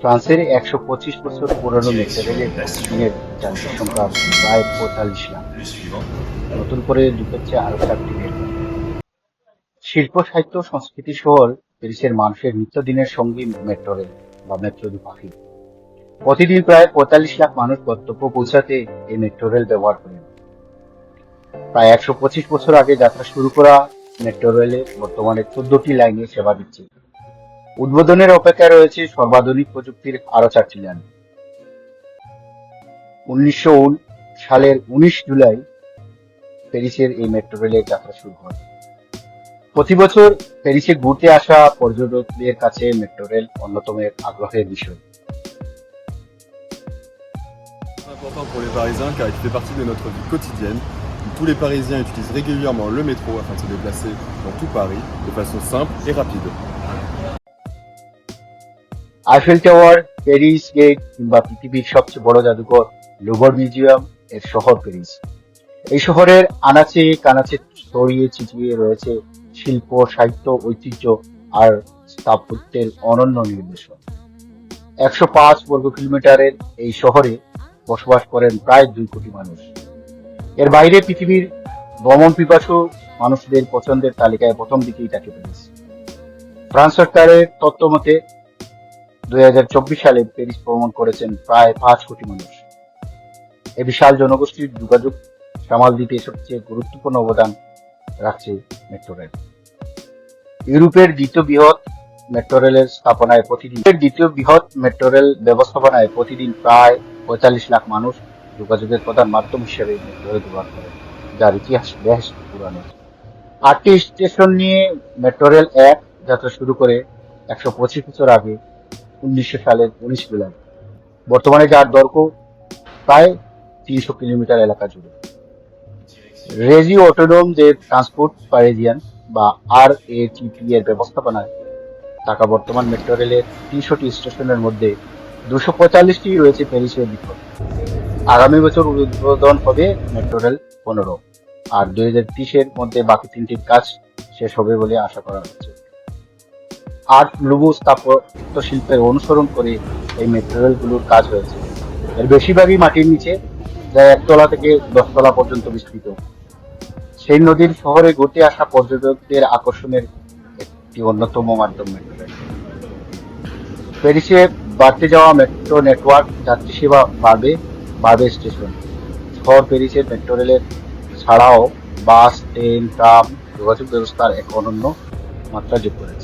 ফ্রান্সের একশো পঁচিশ বছর পুরনো মেট্রো রেলের দিনের সংখ্যা প্রায় পঁয়তাল্লিশ লাখ। নতুন করে ঢুকেছে আরও চারটি শিল্প, সাহিত্য, সংস্কৃতি শহর প্যারিসের মানুষের নিত্যদিনের সঙ্গী মেট্রো রেল বা মেট্রো দু পাখি প্রতিদিন প্রায় পঁয়তাল্লিশ লাখ মানুষ গন্তব্য পৌঁছাতে এই মেট্রো রেল ব্যবহার করেন। প্রায় একশো পঁচিশ বছর আগে যাত্রা শুরু করা মেট্রো রেলে বর্তমানে চোদ্দটি লাইনে সেবা দিচ্ছে। উদ্বোধনের অপেক্ষায় রয়েছে সর্বাধুনিক প্রযুক্তির আরও চারটি লাইন উনিশশো সালের উনিশ জুলাই প্যারিসের এই মেট্রো রেলের যাত্রা শুরু হয় প্রতি বছর প্যারিসে ঘুরতে আসা পর্যটকদের কাছে মেট্রো রেল অন্যতম এক আগ্রহের বিষয় important pour les Parisiens car il fait partie de notre vie quotidienne. Tous les Parisiens utilisent régulièrement le métro afin de se déplacer dans tout Paris de façon simple et rapide. Eiffel tower Paris gate কিংবা পৃথিবীর সবচেয়ে বড় জাদুঘর Louvre museum এর শহর Paris এই শহরের আনাচে কানাচে ছড়িয়ে ছিটিয়ে রয়েছে শিল্প, সাহিত্য, ঐতিহ্য আর স্থাপত্যের অনন্য নির্দেশন। একশো পাঁচ বর্গ কিলোমিটারের এই শহরে বসবাস করেন প্রায় দুই কোটি মানুষ। এর বাইরে পৃথিবীর ভ্রমণ পিপাসু মানুষদের পছন্দের তালিকায় প্রথম দিকেই তাকে প্যারিস ফ্রান্স সরকারের তথ্য মতে দুই হাজার চব্বিশ সালে প্যারিস ভ্রমণ করেছেন প্রায় পাঁচ কোটি মানুষ। এ বিশাল জনগোষ্ঠীর যোগাযোগ সামাল দিতে সবচেয়ে গুরুত্বপূর্ণ অবদান রাখছে মেট্রো রেল। ইউরোপের দ্বিতীয় বৃহৎ মেট্রো রেলের স্থাপনায় প্রতিদিন দ্বিতীয় বৃহৎ মেট্রো রেল ব্যবস্থাপনায় প্রতিদিন প্রায় পঁয়তাল্লিশ লাখ মানুষ যোগাযোগের প্রধান মাধ্যম হিসেবে মেট্রো রেল ব্যবহার করে, যার ইতিহাস বেশ পুরানো। আটটি স্টেশন নিয়ে মেট্রো রেল এক যাত্রা শুরু করে একশো পঁচিশ বছর আগে উনিশশো সালের উনিশ জুলাই। বর্তমানে যার দৈর্ঘ্য প্রায় তিনশো কিলোমিটার এলাকা জুড়ে। রেজি অটোনোম যে ট্রান্সপোর্ট প্যারিজিয়ান বা আর এ এর ব্যবস্থাপনায় থাকা বর্তমান মেট্রো রেলের তিনশোটি স্টেশনের মধ্যে দুশো পঁয়তাল্লিশটি রয়েছে প্যারিসের ভিতর আগামী বছর উদ্বোধন হবে মেট্রো রেল পনেরো। আর দুই হাজার ত্রিশের মধ্যে বাকি তিনটির কাজ শেষ হবে বলে আশা করা হচ্ছে। আর্ট লুবু স্থাপত্য শিল্পের অনুসরণ করে এই মেট্রো রেলগুলোর কাজ হয়েছে। এর বেশিরভাগই মাটির নিচে, যা একতলা থেকে দশতলা পর্যন্ত বিস্তৃত। সেই নদীর শহরে ঘুরতে আসা পর্যটকদের আকর্ষণের একটি অন্যতম মাধ্যম মেট্রো প্যারিসে বাড়তে যাওয়া মেট্রো নেটওয়ার্ক যাত্রী সেবা বাড়বে বাড়বে স্টেশন শহর প্যারিসের মেট্রো রেলের ছাড়াও বাস ট্রেন ট্রাম যোগাযোগ ব্যবস্থার এক অনন্য মাত্রা যোগ করেছে।